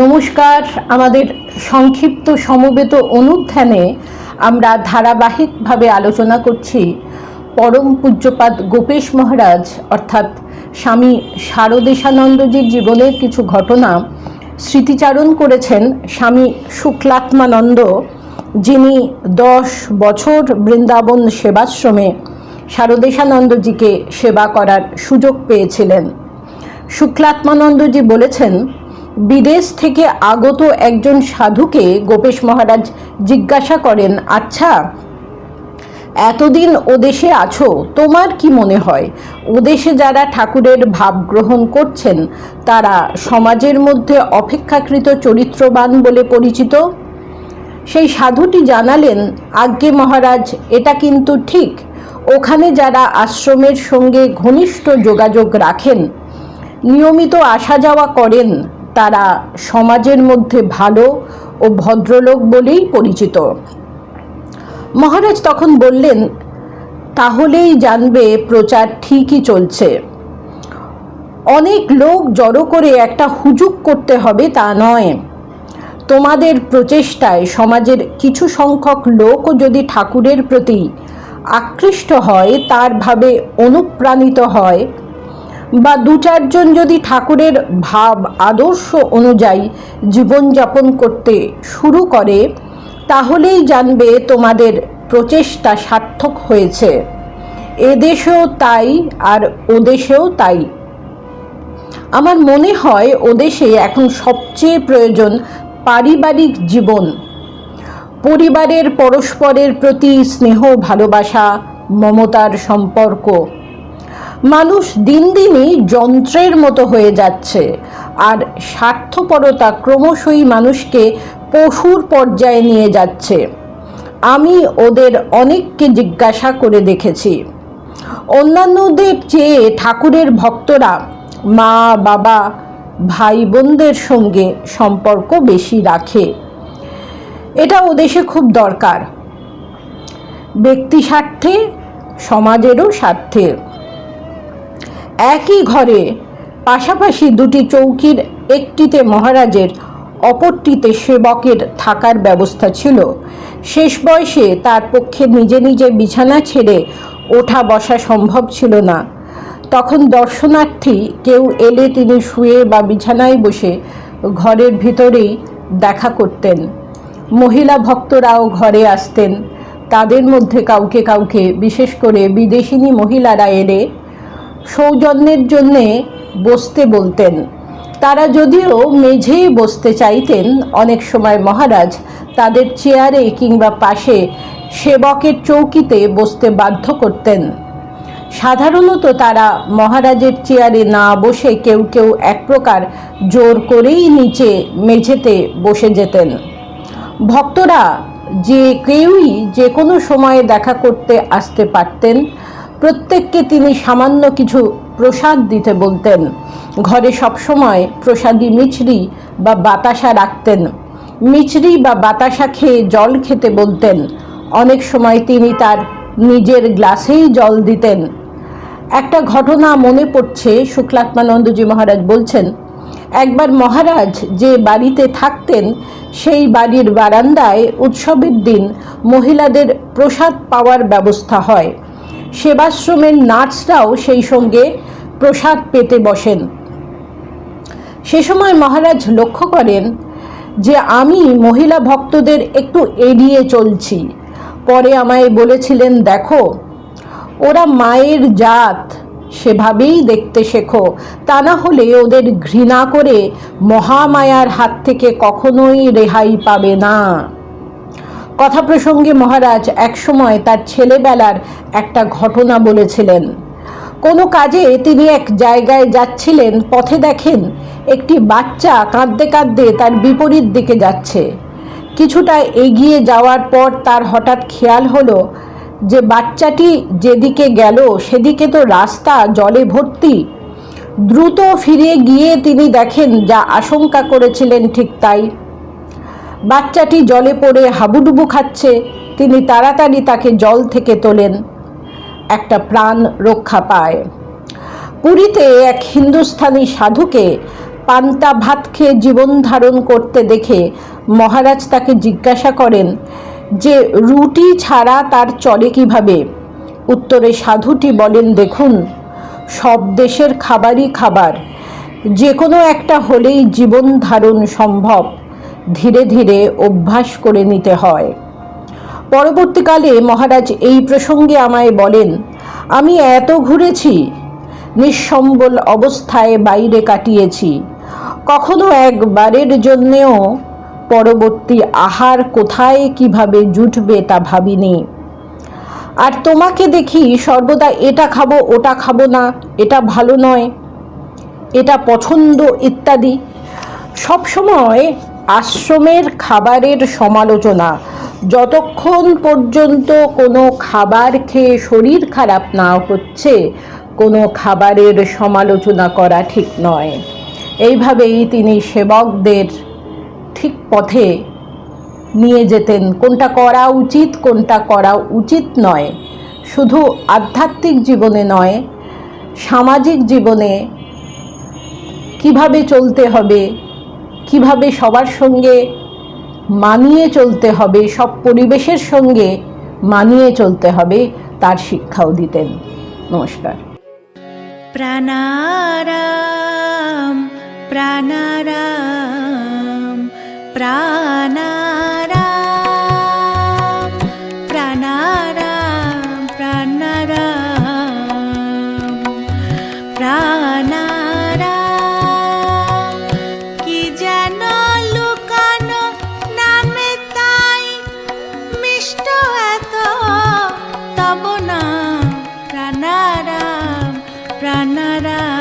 নমস্কার। আমাদের সংক্ষিপ্ত সমবেত অনুধ্যানে আমরা ধারাবাহিকভাবে আলোচনা করছি পরম পূজ্যপাদ গোপেশ মহারাজ, অর্থাৎ স্বামী শারদেশানন্দজির জীবনের কিছু ঘটনা স্মৃতিচারণ করেছেন স্বামী শুক্লাত্মানন্দ, যিনি দশ বছর বৃন্দাবন সেবাশ্রমে শারদেশানন্দজিকে সেবা করার সুযোগ পেয়েছিলেন। শুক্লাত্মানন্দজি বলেছেন বিদেশ থেকে আগত একজন সাধুকে গোপেশ মহারাজ জিজ্ঞাসা করেন আচ্ছা এতদিন ওদেশে আছো, তোমার কি মনে হয়? ওদেশে যারা ঠাকুরের ভাব গ্রহণ করছেন, তারা সমাজের মধ্যে অপেক্ষাকৃত চরিত্রবান বলে পরিচিত? সেই সাধুটি জানালেন, আজ্ঞে মহারাজ, এটা কিন্তু ঠিক। ওখানে যারা আশ্রমের সঙ্গে ঘনিষ্ঠ যোগাযোগ রাখেন, নিয়মিত আসা যাওয়া করেন তারা সমাজের মধ্যে ভালো ও ভদ্রলোক বলেই পরিচিত। মহারাজ তখন বললেন, তাহলেই জানবে প্রচার ঠিকই চলছে। অনেক লোক জড়ো করে একটা হুজুক করতে হবে তা নয়। তোমাদের প্রচেষ্টায় সমাজের কিছু সংখ্যক লোকও যদি ঠাকুরের প্রতি আকৃষ্ট হয়, তার ভাবে অনুপ্রাণিত হয় বা দু চারজন যদি ঠাকুরের ভাব, আদর্শ অনুযায়ী জীবনযাপন করতে শুরু করে, তাহলেই জানবে তোমাদের প্রচেষ্টা সার্থক হয়েছে। এদেশেও তাই আর ওদেশেও তাই। আমার মনে হয় ওদেশে এখন সবচেয়ে প্রয়োজন পারিবারিক জীবন। পরিবারের পরস্পরের প্রতি স্নেহ, ভালোবাসা, মমতার সম্পর্ক। মানুষ দিন দিনই যন্ত্রের মতো হয়ে যাচ্ছে। আর স্বার্থপরতা ক্রমশই মানুষকে পশুর পর্যায়ে নিয়ে যাচ্ছে। আমি ওদের অনেককে জিজ্ঞাসা করে দেখেছি। অন্যান্যদের চেয়ে ঠাকুরের ভক্তরা মা, বাবা ভাই বোনদের সঙ্গে সম্পর্ক বেশি রাখে। এটা ও দেশে খুব দরকার। ব্যক্তি স্বার্থে, সমাজেরও স্বার্থে। একই ঘরে, পাশাপাশি দুটি চৌকির একটিতে মহারাজের, অপরটিতে সেবকের থাকার ব্যবস্থা ছিল। শেষ বয়সে তার পক্ষে নিজে নিজে বিছানা ছেড়ে ওঠা বসা সম্ভব ছিল না। তখন দর্শনার্থী কেউ এলে তিনি শুয়ে বা বিছানায় বসে ঘরের ভিতরেই দেখা করতেন। মহিলা ভক্তরাও ঘরে আসতেন। তাদের মধ্যে কাউকে কাউকে, বিশেষ করে বিদেশিনী মহিলারা এলে সৌজন্যের জন্যে বসতে বলতেন। তারা যদিও মেঝেই বসতে চাইতেন, অনেক সময় মহারাজ তাদের চেয়ারে কিংবা পাশে সেবকের চৌকিতে বসতে বাধ্য করতেন। সাধারণত তারা মহারাজের চেয়ারে না বসে কেউ কেউ এক প্রকার জোর করেই নিচে মেঝেতে বসে যেতেন। ভক্তরা যে কেউই যে কোনো সময়ে দেখা করতে আসতে পারতেন প্রত্যেককে তিনি সামান্য কিছু প্রসাদ দিতে বলতেন। ঘরে সবসময় প্রসাদী মিছরি বা বাতাসা রাখতেন। মিছরি বা বাতাসা খেয়ে জল খেতে বলতেন। অনেক সময় তিনি তার নিজের গ্লাসেই জল দিতেন। একটা ঘটনা মনে পড়ছে, শুক্লাত্মানন্দজি মহারাজ বলছেন, একবার মহারাজ যে বাড়িতে থাকতেন, সেই বাড়ির বারান্দায় উৎসবের দিন মহিলাদের প্রসাদ পাওয়ার ব্যবস্থা হয়। সেবাশ্রমের নার্সরাও সেই সঙ্গে প্রসাদ পেতে বসেন। সে সময় মহারাজ লক্ষ্য করেন যে আমি মহিলা ভক্তদের একটু এড়িয়ে চলছি। পরে আমায় বলেছিলেন, দেখো, ওরা মায়ের জাত, সেভাবেই দেখতে শেখো। তা না হলে ওদের ঘৃণা করে মহামায়ার হাত থেকে কখনোই রেহাই পাবে না। কথা প্রসঙ্গে মহারাজ একসময় তার ছেলেবেলার একটা ঘটনা বলেছিলেন। কোনো কাজে তিনি এক জায়গায় যাচ্ছিলেন, পথে দেখেন একটি বাচ্চা কাঁদতে কাঁদতে তার বিপরীত দিকে যাচ্ছে। কিছুটা এগিয়ে যাওয়ার পর তার হঠাৎ খেয়াল হলো যে বাচ্চাটি যেদিকে গেল সেদিকে তো রাস্তা, জলে ভর্তি। দ্রুত ফিরে গিয়ে তিনি দেখেন যা আশঙ্কা করেছিলেন ঠিক তাই। বাচ্চাটি জলে পড়ে হাবুডুবু খাচ্ছে, তিনি তাড়াতাড়ি তাকে জল থেকে তোলেন। একটা প্রাণ রক্ষা পায়। পুরীতে এক হিন্দুস্থানি সাধুকে পান্তা ভাত খেয়ে জীবন ধারণ করতে দেখে মহারাজ তাকে জিজ্ঞাসা করেন যে, রুটি ছাড়া তার চলে কীভাবে? উত্তরে সাধুটি বলেন, দেখুন, সব দেশের খাবারই খাবার। যে কোনো একটা হলেই জীবন ধারণ সম্ভব। ধীরে ধীরে অভ্যাস করে নিতে হয়। পরবর্তীকালে মহারাজ এই প্রসঙ্গে আমায় বলেন, আমি এত ঘুরেছি, নিঃসম্বল অবস্থায় বাইরে কাটিয়েছি। কখনো একবারের জন্যেও পরবর্তী আহার কোথায় কীভাবে জুটবে তা ভাবিনি। আর তোমাকে দেখি সর্বদা এটা খাব, ওটা খাব না, এটা ভালো নয়, এটা পছন্দ ইত্যাদি। সবসময় আশ্রমের খাবারের সমালোচনা। যতক্ষণ পর্যন্ত কোনো খাবার খেয়ে শরীর খারাপ না হচ্ছে, কোনো খাবারের সমালোচনা করা ঠিক নয়। এইভাবেই তিনি সেবকদের ঠিক পথে নিয়ে যেতেন। কোনটা করা উচিত, কোনটা করা উচিত নয়। শুধু আধ্যাত্মিক জীবনে নয়, সামাজিক জীবনে কীভাবে চলতে হবে কীভাবে সবার সঙ্গে মানিয়ে চলতে হবে, সব পরিবেশের সঙ্গে মানিয়ে চলতে হবে, তার শিক্ষাও দিতেন। নমস্কার। প্রাণারাম। প্রাণারাম